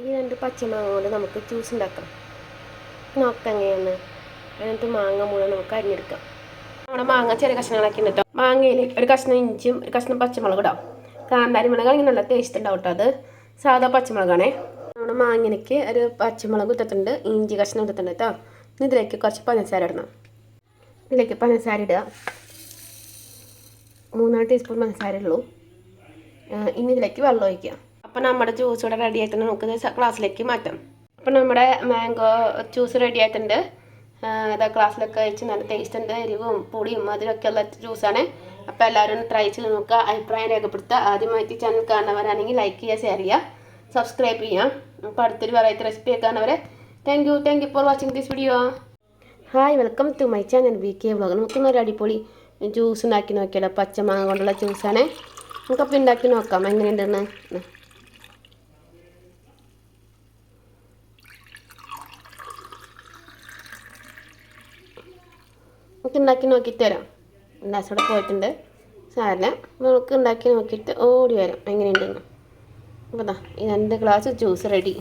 ഈ രണ്ട് പച്ചമാങ്ങ കൊണ്ട് നമുക്ക് ജ്യൂസ് ഉണ്ടാക്കാം. നോക്കാം എങ്ങനെയാണ് അതിനകത്ത് മാങ്ങ മുഴുവൻ നമുക്ക് അരിഞ്ഞെടുക്കാം. നമ്മുടെ മാങ്ങ ചെറിയ കഷ്ണങ്ങളാക്കി കേട്ടോ മാങ്ങയിൽ ഒരു കഷ്ണം ഇഞ്ചും ഒരു കഷ്ണം പച്ചമുളക് ഇടാം കാന്താരി മുളക് ആണെങ്കിൽ നല്ല ടേസ്റ്റ് ഉണ്ടാവും കേട്ടോ അത്. സാധാ പച്ചമുളകാണേ. നമ്മുടെ മാങ്ങനയ്ക്ക് ഒരു പച്ചമുളക് ഇട്ടിട്ടുണ്ട്. ഇഞ്ചി കഷ്ണം ഇട്ടിട്ടുണ്ട് കേട്ടോ ഇതിലേക്ക് കുറച്ച് പഞ്ചസാര ഇടണം. ഇതിലേക്ക് പഞ്ചസാര ഇടുക. മൂന്നാൽ ടീസ്പൂൺ പഞ്ചസാര ഉള്ളൂ ഇനി ഇതിലേക്ക് വെള്ളം ഒഴിക്കുക. അപ്പോൾ നമ്മുടെ ജ്യൂസ് ഇവിടെ റെഡി ആയിട്ടുണ്ട്. നമുക്കിത് ക്ലാസ്സിലേക്ക് മാറ്റാം. അപ്പോൾ നമ്മുടെ മാംഗോ ജ്യൂസ് റെഡി ആയിട്ടുണ്ട്. അതാ ക്ലാസ്സിലൊക്കെ കഴിച്ച് നല്ല ടേസ്റ്റ് ഉണ്ട്. എരിവും പുളിയും മധുരമൊക്കെ ഉള്ള ജ്യൂസാണ് അപ്പോൾ എല്ലാവരും ട്രൈ ചെയ്ത് നോക്കുക. അഭിപ്രായം രേഖപ്പെടുത്തുക. ആദ്യമായിട്ട് ചാനൽ കാണുന്നവരാണെങ്കിൽ ലൈക്ക് ചെയ്യുക ഷെയർ ചെയ്യുക സബ്സ്ക്രൈബ് ചെയ്യാം അപ്പോൾ അടുത്തൊരു വെറൈറ്റി റെസിപ്പി കാണുന്നവരെ thank you thank you for watching this video hi welcome to my channel V K vlog നമുക്കൊന്നൊരു അടിപൊളി ജ്യൂസ് ഉണ്ടാക്കി നോക്കിയാലോ? പച്ചമാങ്ങ കൊണ്ടുള്ള ജ്യൂസാണ് നമുക്കപ്പോൾ ഉണ്ടാക്കി നോക്കാം. എങ്ങനെയുണ്ടെന്ന്? നമുക്ക് ഉണ്ടാക്കി നോക്കിയിട്ട് വരാം. തരാം അവിടെ പോയിട്ടുണ്ട്. സാരല്ല നമുക്ക് ഉണ്ടാക്കി നോക്കിയിട്ട് ഓടി വരാം. എങ്ങനെയുണ്ടെന്ന്. അപ്പോൾ ഇതാ ഈ രണ്ട് ഗ്ലാസ് ജ്യൂസ് റെഡി